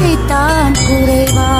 ஆசை தான் குறைவா